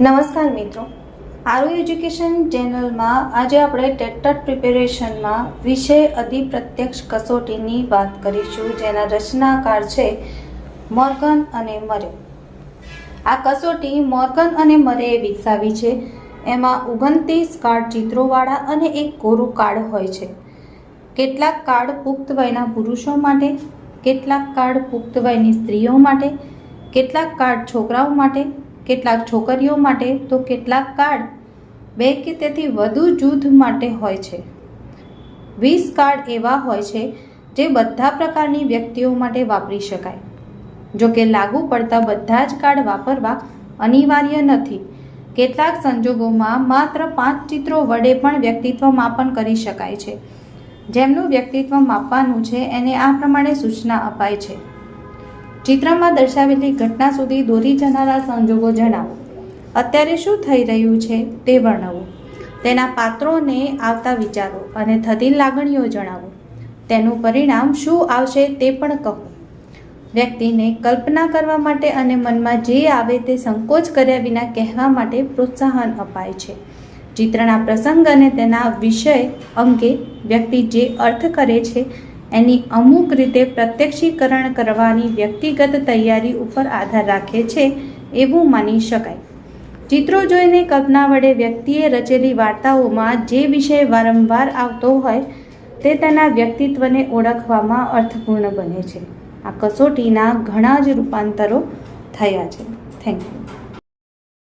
નમસ્કાર મિત્રો. આરુ એજ્યુકેશન ચેનલમાં આજે આપણે ટેટટ પ્રિપેરેશનમાં વિષય અધિપ્રત્યક્ષ કસોટીની વાત કરીશું, જેના રચનાકાર છે મોર્ગન અને મરે. આ કસોટી મોર્ગન અને મરેએ વિકસાવી છે. એમાં ઓગણત્રીસ કાર્ડ ચિત્રોવાળા અને એક કોરું કાર્ડ હોય છે. કેટલાક કાર્ડ પુખ્ત વયના પુરુષો માટે, કેટલાક કાર્ડ પુખ્ત વયની સ્ત્રીઓ માટે, કેટલાક કાર્ડ છોકરાઓ માટે કેટલાક છોકરીઓ માટે તો કેટલાક કાર્ડ બે કે તેથી વધુ જૂથ માટે હોય છે. વીસ કાર્ડ એવા હોય છે જે બધા પ્રકારની વ્યક્તિઓ માટે વાપરી શકાય. જો કે લાગુ પડતા બધા જ કાર્ડ વાપરવા અનિવાર્ય નથી. કેટલાક સંજોગોમાં માત્ર પાંચ ચિત્રો વડે પણ વ્યક્તિત્વ માપન કરી શકાય છે. જેમનું વ્યક્તિત્વ માપવાનું છે એને આ પ્રમાણે સૂચના અપાય છે. ચિત્રમાં દર્શાવેલી ઘટના સુધી દોરી જનારા સંજોગો જણાવો. અત્યારે શું થઈ રહ્યું છે તે વર્ણવો. તેના પાત્રોને આવતા વિચારો અને થતી લાગણીઓ જણાવો. તેનું પરિણામ શું આવશે તે પણ કહો. વ્યક્તિને કલ્પના કરવા માટે અને મનમાં જે આવે તે સંકોચ કર્યા વિના કહેવા માટે પ્રોત્સાહન અપાય છે. ચિત્રના પ્રસંગ અને તેના વિષય અંગે વ્યક્તિ જે અર્થ કરે છે એની અમુક રીતે પ્રત્યક્ષીકરણ કરવાની વ્યક્તિગત તૈયારી ઉપર આધાર રાખે છે એવું માની શકાય. ચિત્રો જોઈને કલ્પના વડે વ્યક્તિએ રચેલી વાર્તાઓમાં જે વિષય વારંવાર આવતો હોય તે તેના વ્યક્તિત્વને ઓળખવામાં અર્થપૂર્ણ બને છે. આ કસોટીના ઘણા જ રૂપાંતરો થયા છે. Thank you